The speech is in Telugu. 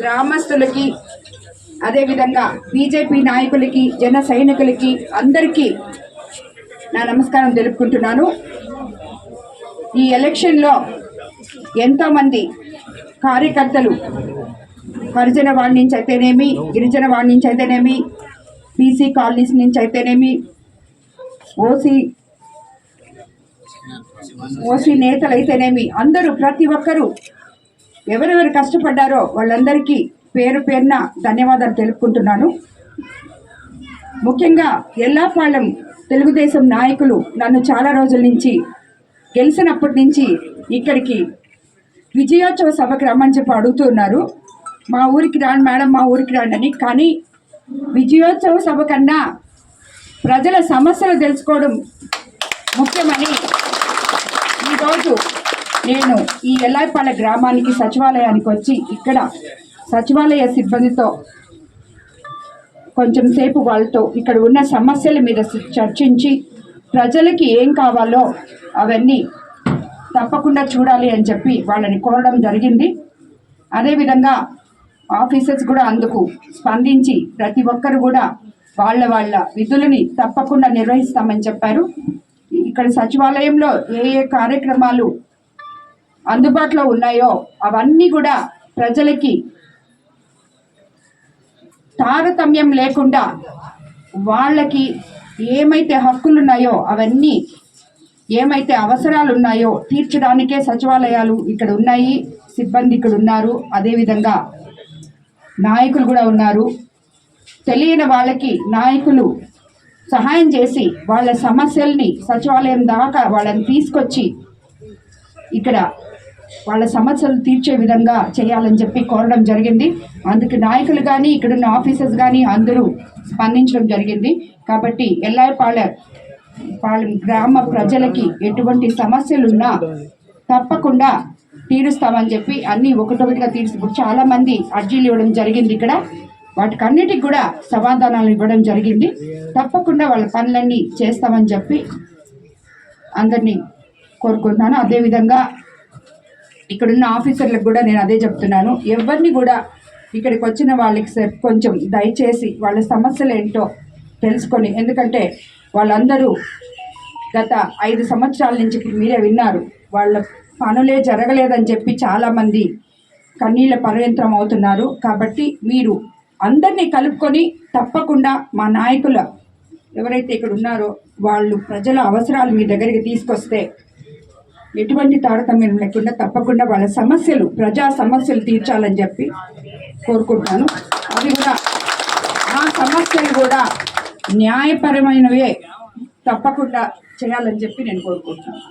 గ్రామస్తులకి అదేవిధంగా బీజేపీ నాయకులకి జన సైనికులకి అందరికీ నా నమస్కారం తెలుపుకుంటున్నాను. ఈ ఎలక్షన్లో ఎంతోమంది కార్యకర్తలు హరిజన వాడి నుంచి అయితేనేమి గిరిజన వాడి నుంచి అయితేనేమి బీసీ కాలనీస్ నుంచి అయితేనేమి ఓసీ ఓసీ నేతలు అయితేనేమి అందరూ ప్రతి ఒక్కరూ ఎవరెవరు కష్టపడ్డారో వాళ్ళందరికీ పేరు పేరున ధన్యవాదాలు తెలుపుకుంటున్నాను. ముఖ్యంగా ఎల్లాపాలెం తెలుగుదేశం నాయకులు నన్ను చాలా రోజుల నుంచి గెలిచినప్పటి నుంచి ఇక్కడికి విజయోత్సవ సభకు రమ్మని చెప్పి అడుగుతున్నారు మా ఊరికి రాండి మేడం మా ఊరికి రాండి అని. కానీ విజయోత్సవ సభ కన్నా ప్రజల సమస్యలు తెలుసుకోవడం ముఖ్యమని ఈరోజు నేను ఈ ఎల్లాయిపాలె గ్రామానికి సచివాలయానికి వచ్చి ఇక్కడ సచివాలయ సిబ్బందితో కొంచెం సేపు వాళ్ళతో ఇక్కడ ఉన్న సమస్యల మీద చర్చించి ప్రజలకి ఏం కావాలో అవన్నీ తప్పకుండా చూడాలి అని చెప్పి వాళ్ళని కోరడం జరిగింది. అదేవిధంగా ఆఫీసర్స్ కూడా అందుకు స్పందించి ప్రతి ఒక్కరు కూడా వాళ్ళ వాళ్ళ విధులని తప్పకుండా నిర్వహిస్తామని చెప్పారు. ఇక్కడ సచివాలయంలో ఏ ఏ కార్యక్రమాలు అందుబాటులో ఉన్నాయో అవన్నీ కూడా ప్రజలకి తారతమ్యం లేకుండా వాళ్ళకి ఏమైతే హక్కులు ఉన్నాయో అవన్నీ ఏమైతే అవసరాలు ఉన్నాయో తీర్చడానికే సచివాలయాలు ఇక్కడ ఉన్నాయి సిబ్బంది ఇక్కడ ఉన్నారు. అదేవిధంగా నాయకులు కూడా ఉన్నారు. తెలియని వాళ్ళకి నాయకులు సహాయం చేసి వాళ్ళ సమస్యల్ని సచివాలయం దాకా వాళ్ళని తీసుకొచ్చి ఇక్కడ వాళ్ళ సమస్యలు తీర్చే విధంగా చేయాలని చెప్పి కోరడం జరిగింది. అందుకు నాయకులు కానీ ఇక్కడున్న ఆఫీసర్స్ కానీ అందరూ స్పందించడం జరిగింది. కాబట్టి ఎల్లాయిపాలె పాలెం గ్రామ ప్రజలకి ఎటువంటి సమస్యలున్నా తప్పకుండా తీరుస్తామని చెప్పి అన్నీ ఒకటొకటిగా తీర్చి చాలామంది చాలా మంది అర్జీలు ఇవ్వడం జరిగింది ఇక్కడ. వాటికన్నిటికి కూడా సమాధానాలు ఇవ్వడం జరిగింది. తప్పకుండా వాళ్ళ పనులన్నీ చేస్తామని చెప్పి అందరినీ కోరుకుంటున్నాను. అదేవిధంగా ఇక్కడున్న ఆఫీసర్లకు కూడా నేను అదే చెప్తున్నాను. ఎవరిని కూడా ఇక్కడికి వచ్చిన వాళ్ళకి సార్ కొంచెం దయచేసి వాళ్ళ సమస్యలు ఏంటో తెలుసుకొని ఎందుకంటే వాళ్ళందరూ గత ఐదు సంవత్సరాల నుంచి మీరే విన్నారు వాళ్ళ పనులే జరగలేదని చెప్పి చాలామంది కన్నీళ్ళ పర్యంత్రం అవుతున్నారు. కాబట్టి మీరు అందరినీ కలుపుకొని తప్పకుండా మా నాయకుల ఎవరైతే ఇక్కడ ఉన్నారో వాళ్ళు ప్రజల అవసరాలు మీ దగ్గరికి తీసుకొస్తే ఎటువంటి తారతమ్యం లేకుండా తప్పకుండా వాళ్ళ సమస్యలు ప్రజా సమస్యలు తీర్చాలని చెప్పి కోరుకుంటాను. అది కూడా ఆ సమస్యలు కూడా న్యాయపరమైనవే తప్పకుండా చేయాలని చెప్పి నేను కోరుకుంటున్నాను.